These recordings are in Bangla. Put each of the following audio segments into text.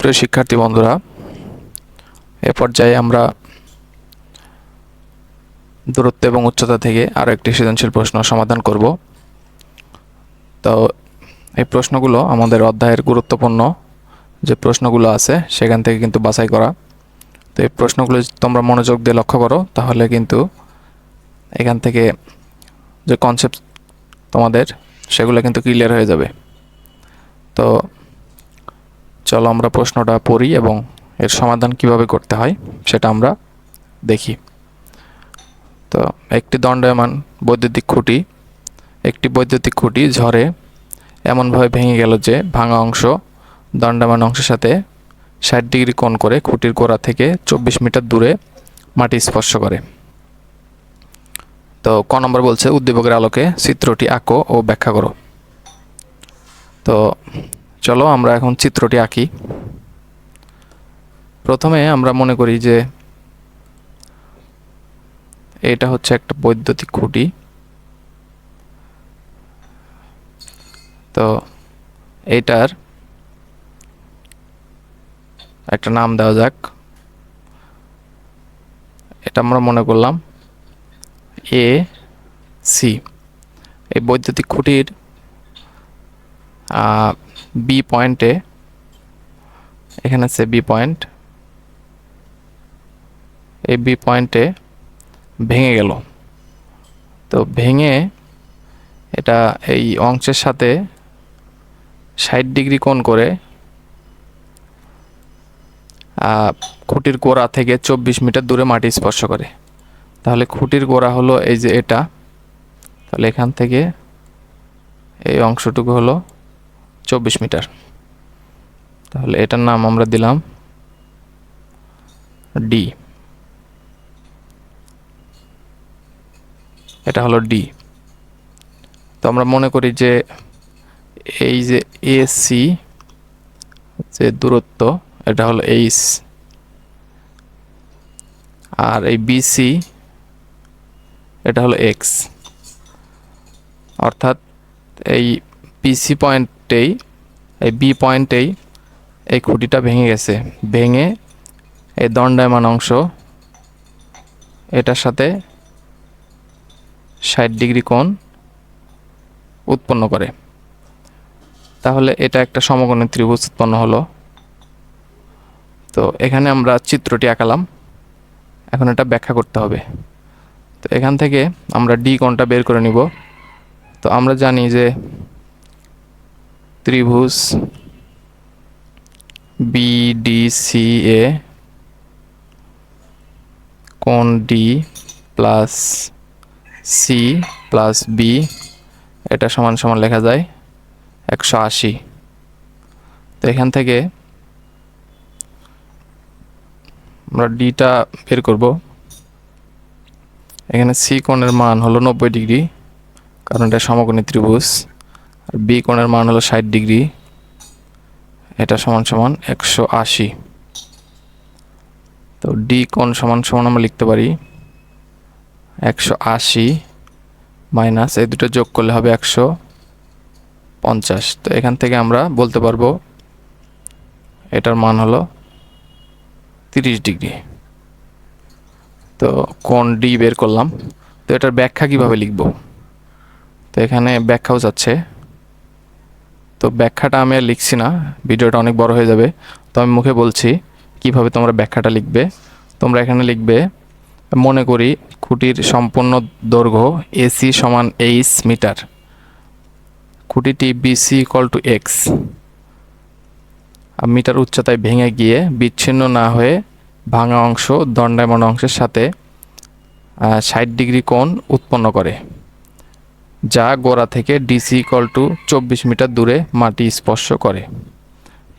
সুপ্রিয় শিক্ষার্থী বন্ধুরা, এ পর্যায়ে আমরা দূরত্ব এবং উচ্চতা থেকে আরও একটি সৃজনশীল প্রশ্ন সমাধান করব। তো এই প্রশ্নগুলো আমাদের অধ্যায়ের গুরুত্বপূর্ণ যে প্রশ্নগুলো আছে, সেখান থেকে কিন্তু বাছাই করা। তো এই প্রশ্নগুলো তোমরা মনোযোগ দিয়ে লক্ষ্য করো, তাহলে কিন্তু এখান থেকে যে কনসেপ্ট তোমাদের, সেগুলো কিন্তু ক্লিয়ার হয়ে যাবে। তো চলো আমরা প্রশ্নটা পড়ি এবং এর সমাধান কীভাবে করতে হয় সেটা আমরা দেখি। তো, একটি দণ্ডায়মান বৈদ্যুতিক খুঁটি, একটি বৈদ্যুতিক খুঁটি ঝড়ে এমনভাবে ভেঙে গেল যে ভাঙা অংশ দণ্ডায়মান অংশের সাথে ষাট ডিগ্রি কোণ করে খুঁটির গোড়া থেকে চব্বিশ মিটার দূরে মাটি স্পর্শ করে। তো, ক নম্বর বলছে, উদ্দীপকের আলোকে চিত্রটি আঁকো ও ব্যাখ্যা করো। তো চলো আমরা এখন চিত্রটি আঁকি। প্রথমে আমরা মনে করি যে এটা হচ্ছে একটা বৈদ্যুতিক খুঁটি। তো এইটার একটা নাম দেওয়া যাক। এটা আমরা মনে করলাম এ সি। এই বৈদ্যুতিক খুঁটির বি পয়েন্টে এখানে আছে বি পয়েন্ট এই বি পয়েন্টে ভেঙে গেল। তো ভেঙে এটা এই অংশের সাথে ষাট ডিগ্রি কোণ করে খুঁটির গোড়া থেকে চব্বিশ মিটার দূরে মাটি স্পর্শ করে। তাহলে খুঁটির গোড়া হলো এই যে এটা। তাহলে এখান থেকে এই অংশটুকু হলো চব্বিশ মিটার। তাহলে এটার নাম আমরা দিলাম ডি এটা হলো ডি তো আমরা মনে করি যে এই যে এসি যে দূরত্ব, এটা হলো এইচ আর এই বিসি এটা হলো এক্স অর্থাৎ এই পিসি পয়েন্টেই এই বি পয়েন্টেই এই খুঁটিটা ভেঙে গেছে। ভেঙে এই দণ্ডায়মান অংশ, এটার সাথে ষাট ডিগ্রি কোণ উৎপন্ন করে। তাহলে এটা একটা সমকোণী ত্রিভুজ উৎপন্ন হলো। তো এখানে আমরা চিত্রটি আঁকালাম। এখন এটা ব্যাখ্যা করতে হবে। তো এখান থেকে আমরা ডি কোণটা বের করে নিব। তো আমরা জানি যে ত্রিভুজ বিডিসি এ কোণ D plus C plus B এটা সমান সমান লেখা যায় একশো আশি। তো এখান থেকে আমরা ডিটা বের করব। এখানে সি কোণের মান হলো নব্বই ডিগ্রি, কারণ এটা সমকোণী ত্রিভুজ। আর বি কোণের মান হলো ষাট ডিগ্রি। এটা সমান সমান একশো আশি। তো ডি কোণ সমান সমান আমরা লিখতে পারি একশো আশি মাইনাস এই দুটো যোগ করলে হবে একশো পঞ্চাশ। তো এখান থেকে আমরা বলতে পারব এটার মান হলো তিরিশ ডিগ্রি। তো কোন ডি বের করলাম। তো এটার ব্যাখ্যা কীভাবে লিখব? তো এখানে ব্যাখ্যাও যাচ্ছে। তো ব্যাখ্যাটা আমি আর লিখছি না, ভিডিওটা অনেক বড় হয়ে যাবে। তো আমি মুখে বলছি, কীভাবে তোমরা ব্যাখ্যাটা লিখবে? তোমরা এখানে লিখবে, মনে করি খুঁটির সম্পূর্ণ দৈর্ঘ্য এসি সমান H metre. খুঁটিটি BC equal to x metre উচ্চতায় ভেঙে গিয়ে বিচ্ছিন্ন না হয়ে ভাঙা অংশ দণ্ডায়মান অংশের সাথে ষাট ডিগ্রি কোণ উৎপন্ন করে। যা গোড়া থেকে ডিসি ইকল টু চব্বিশ মিটার দূরে মাটি স্পর্শ করে।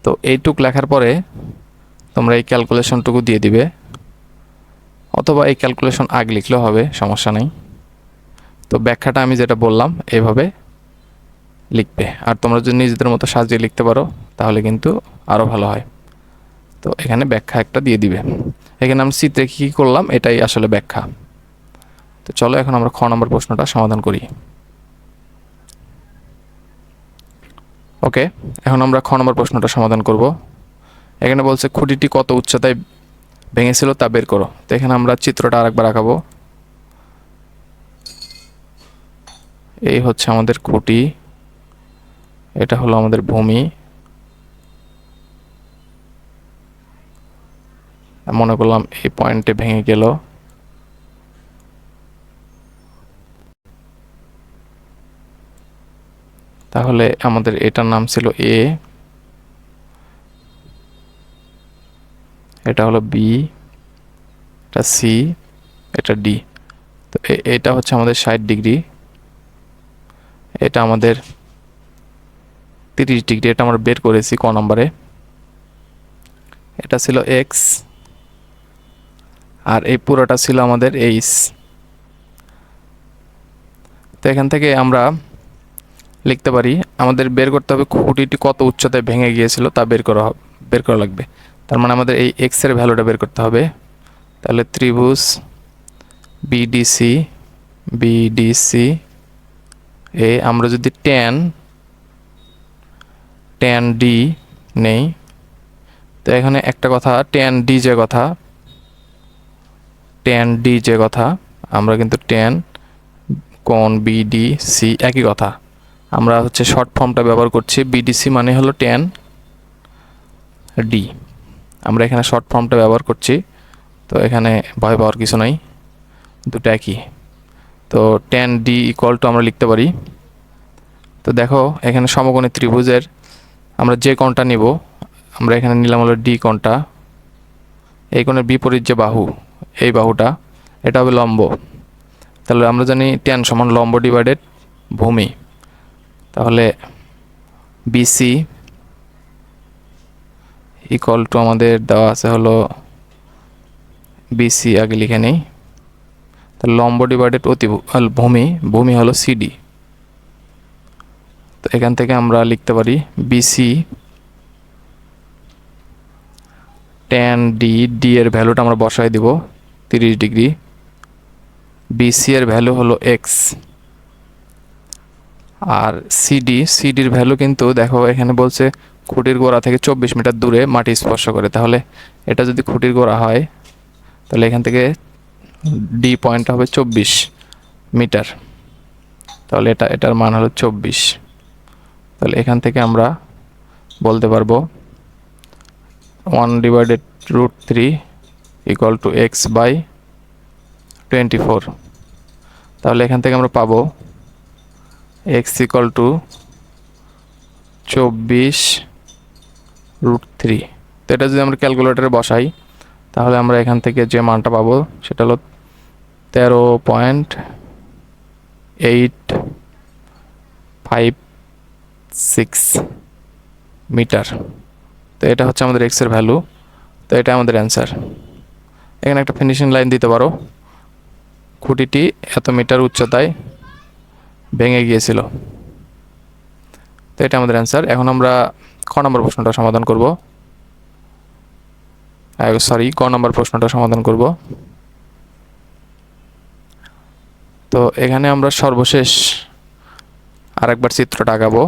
তো এইটুক লেখার পরে তোমরা এই ক্যালকুলেশনটুকু দিয়ে দিবে। অথবা এই ক্যালকুলেশন আগে লিখলেও হবে, সমস্যা নেই। তো ব্যাখ্যাটা আমি যেটা বললাম, এইভাবে লিখবে। আর তোমরা যদি নিজেদের মতো সাজিয়ে লিখতে পারো, তাহলে কিন্তু আরও ভালো হয়। তো এখানে ব্যাখ্যা একটা দিয়ে দিবে। এখানে আমি চিত্রে কী কী করলাম, এটাই আসলে ব্যাখ্যা। তো চলো এখন আমরা খ নম্বর প্রশ্নটা সমাধান করি। ওকে এখন আমরা খ নম্বর প্রশ্নটা সমাধান করব। এখানে বলছে, খুঁটিটি কত উচ্চতায় ভেঙেছিল তা বের করো। তো এখানে আমরা চিত্রটা আরেকবার আঁকাবো। এই হচ্ছে আমাদের খুঁটি। এটা হলো আমাদের ভূমি। মনে করলাম এই পয়েন্টে ভেঙে গেল। তাহলে আমাদের এটার নাম ছিল এ এটা হলো বি এটা সি এটা ডি তো এটা হচ্ছে আমাদের ষাট ডিগ্রি। এটা আমাদের তিরিশ ডিগ্রি, এটা আমরা বের করেছি ক নম্বরে। এটা ছিল এক্স আর এই পুরোটা ছিল আমাদের এইচ তো এখান থেকে আমরা লিখতে পারি। আমাদের বের করতে হবে খুঁটিটি কত উচ্চতায় ভেঙে গিয়েছিল তা বের করা বের করা লাগবে। তার মানে আমাদের এই এক্সের ভ্যালুটা বের করতে হবে। তাহলে ত্রিভুজ বিডিসি বিডিসি এ আমরা যদি টেন টেন ডি নেই, তো এখানে একটা কথা টেন ডি যে কথা টেন ডি যে কথা, আমরা কিন্তু টেন কোন বিডি সি একই কথা। আমরা হচ্ছে শর্ট ফর্মটা ব্যবহার করছি বিডিসি মানে হলো টেন ডি আমরা এখানে শর্ট ফর্মটা ব্যবহার করছি, তো এখানে ভয় পাওয়ার কিছু নাই, দুটো একই। তো টেন ডি ইকুয়াল টু আমরা লিখতে পারি। তো দেখো, এখানে সমকোণী ত্রিভুজের আমরা যে কোণটা নিব, আমরা এখানে নিলাম হলো ডি কোণটা। এই কোণের বিপরীত যে বাহু, এই বাহুটা, এটা হবে লম্ব। তাহলে আমরা জানি টেন সমান লম্ব ডিভাইডেড ভূমি। তাহলে বিসি ইকুয়াল টু আমাদের দেওয়া আছে হলো বিসি আগে লিখে নেই। তাহলে লম্ব ডিভাইডেড অতি ভূমি ভূমি হলো সিডি তো এখান থেকে আমরা লিখতে পারি বিসি টেন ডি ডি এর ভ্যালুটা আমরা বসাই দিব, তিরিশ ডিগ্রি। বিসি এর ভ্যালু হলো এক্স আর সিডি সিডির ভ্যালু কিন্তু দেখো এখানে বলছে খুঁটির গোড়া থেকে চব্বিশ মিটার দূরে মাটি স্পর্শ করে। তাহলে এটা যদি খুঁটির গোড়া হয়, তাহলে এখান থেকে ডি পয়েন্ট হবে চব্বিশ মিটার তাহলে এটা, এটার মান হলো চব্বিশ। তাহলে এখান থেকে আমরা বলতে পারব one divided root three equal to x by twenty four তাহলে এখান থেকে আমরা পাবো এক্স ইকুয়াল টু চব্বিশ রুট থ্রি তো এটা যদি আমরা ক্যালকুলেটারে বসাই, তাহলে আমরা এখান থেকে যে মানটা পাবো, সেটা হলো তেরো point eight five six metre তো এটা হচ্ছে আমাদের এক্সের ভ্যালু তো এটা আমাদের অ্যান্সার এখানে একটা ফিনিশিং লাইন দিতে পারো। খুঁটিটি এত মিটার উচ্চতায় ভেঙে গিয়েছিল। তো এটা আমাদের অ্যান্সার এখন আমরা ক নম্বর প্রশ্নটা সমাধান করব। সরি ক নম্বর প্রশ্নটা সমাধান করব। তো এখানে আমরা সর্বশেষ আরেকবার চিত্রটা আঁকাবো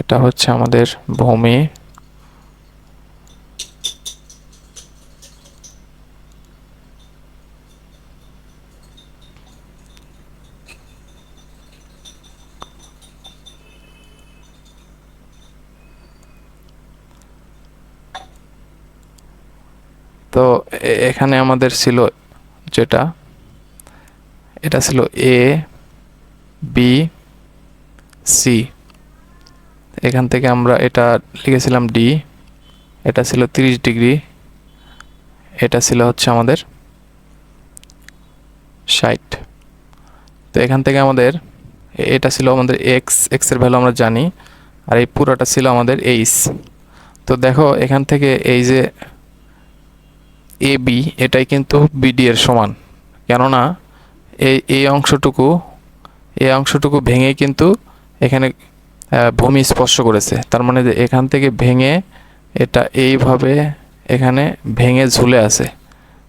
এটা হচ্ছে আমাদের ভূমি। তো এখানে আমাদের ছিল যেটা? এটা ছিল এ বি সি এখান থেকে আমরা এটা লিখেছিলাম ডি এটা ছিল তিরিশ ডিগ্রি। এটা ছিল হচ্ছে আমাদের ষাট। তো এখান থেকে আমাদের এটা ছিল আমাদের এক্স এক্সের ভ্যালু আমরা জানি। আর এই পুরোটা ছিল আমাদের এইচ তো দেখো এখান থেকে এই যে এ, বি, এটাই কিন্তু বিডি এর সমান। কেননা এই এই অংশটুকু এই অংশটুকু ভেঙে কিন্তু এখানে ভূমি স্পর্শ করেছে। তার মানে যে এখান থেকে ভেঙে এটা এইভাবে এখানে ভেঙে ঝুলে আছে।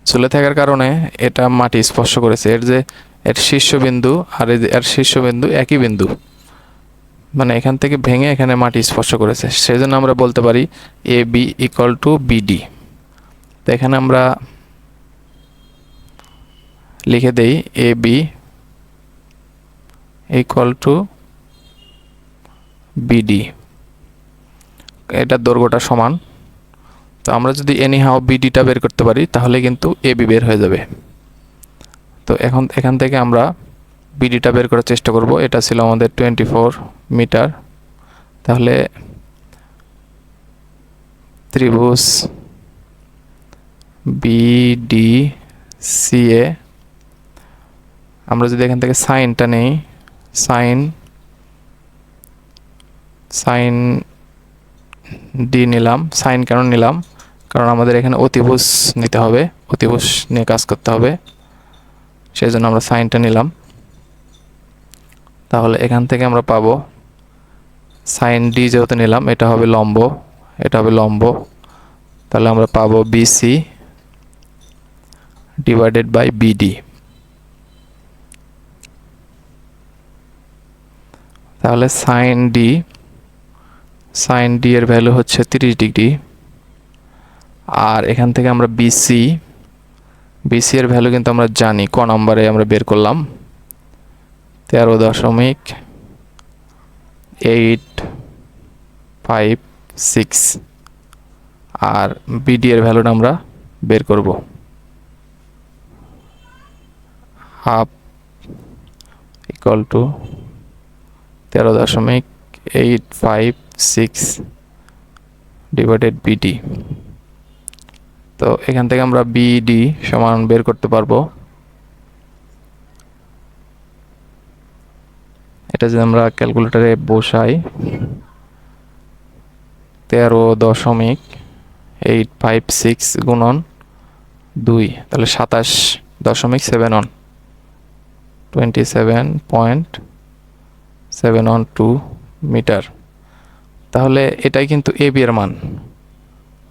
ঝুলে থাকার কারণে এটা মাটি স্পর্শ করেছে। এর যে, এর শীর্ষবিন্দু আর এর শীর্ষবিন্দু একই বিন্দু। মানে এখান থেকে ভেঙে এখানে মাটি স্পর্শ করেছে। সেই জন্য আমরা বলতে পারি A, B equal to BD. তো এখানে আমরা লিখে দেই A B equal to BD এটার দৈর্ঘ্যটা সমান। তো আমরা যদি এনি হাও বিডিটা বের করতে পারি, তাহলে কিন্তু এ বি বের হয়ে যাবে। তো এখন, এখান থেকে আমরা বিডিটা বের করার চেষ্টা করব। এটা ছিল আমাদের টোয়েন্টি ফোর মিটার তাহলে ত্রিভুজ বিডি সিএ আমরা যদি এখান থেকে সাইনটা নেই, সাইন সাইন ডি নিলাম, সাইন কেন নিলাম? কারণ আমাদের এখানে অতিভুজ নিতে হবে, অতিভুজ নিয়ে কাজ করতে হবে। সেই জন্য আমরা সাইনটা নিলাম। তাহলে এখান থেকে আমরা পাবো, সাইন ডি যেহেতু নিলাম, এটা হবে লম্ব, এটা হবে লম্ব। তাহলে আমরা পাবো বিসি ডিভাইডেড বাই বিডি তাহলে সাইন ডি সাইন ডি এর ভ্যালু হচ্ছে তিরিশ ডিগ্রি। আর এখান থেকে আমরা বিসি বিসি এর ভ্যালু কিন্তু আমরা জানি, ক নম্বরে আমরা বের করলাম। তেরো দশমিক এইট ফাইভ সিক্স আর বিডি এর ভ্যালুটা আমরা বের করব। হাফ ইকুয়াল টু তেরো দশমিক eight five six divided BD তো এখান থেকে আমরা বিডি সমান বের করতে পারব। এটা যদি আমরা ক্যালকুলেটারে বসাই, তেরো দশমিক এইট ফাইভ সিক্স গুণন দুই, তাহলে সাতাশ দশমিক সেভেন ওয়ান 27.712 মিটার তাহলে এটাই কিন্তু এ বি এর মান।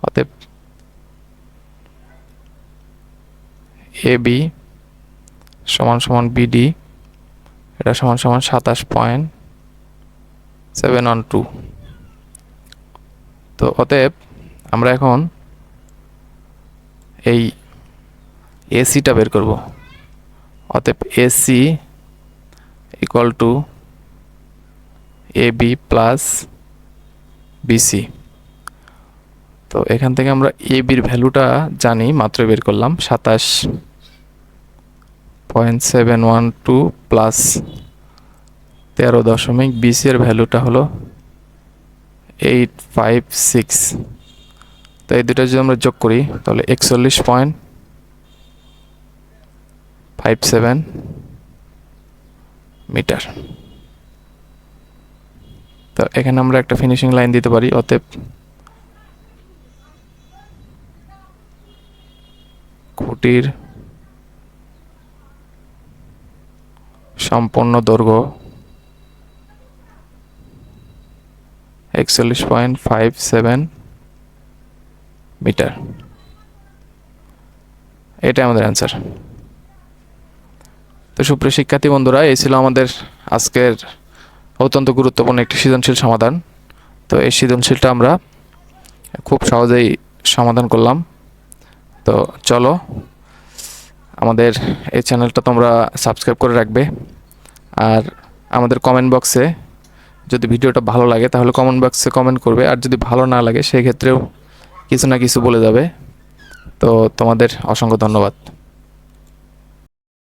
অতএব এ বি সমান সমান বিডি এটা সমান সমান সাতাশ পয়েন্ট সেভেন ওয়ান টু তো অতএব আমরা এখন এই এসিটা বের করব। অতএব AC equal to A B plus BC তো এখান থেকে আমরা এ বির ভ্যালুটা জানি, মাত্র বের করলাম, সাতাশ point seven one two plus তেরো দশমিক বিসি এর ভ্যালুটা হলো এইট ফাইভ সিক্স তো এই দুটো যদি আমরা যোগ করি, তাহলে একচল্লিশ পয়েন্ট ফাইভ সেভেন মিটার তো এখানে আমরা একটা ফিনিশিং লাইন দিতে পারি, অতএব খুঁটির সম্পূর্ণ দৈর্ঘ্য একচল্লিশ পয়েন্ট ফাইভ সেভেন মিটার। এটা আমাদের অ্যান্সার তো সুপ্রিয় শিক্ষার্থী বন্ধুরা, এই ছিল আমাদের আজকের অত্যন্ত গুরুত্বপূর্ণ একটি সৃজনশীল সমাধান। তো এই সৃজনশীলটা আমরা খুব সহজেই সমাধান করলাম। তো চলো, আমাদের এই চ্যানেলটা তোমরা সাবস্ক্রাইব করে রাখবে। আর আমাদের কমেন্ট বক্সে যদি ভিডিওটা ভালো লাগে, তাহলে কমেন্ট বক্সে কমেন্ট করবে। আর যদি ভালো না লাগে, সেই ক্ষেত্রেও কিছু না কিছু বলে যাবে। তো তোমাদের অসংখ্য ধন্যবাদ।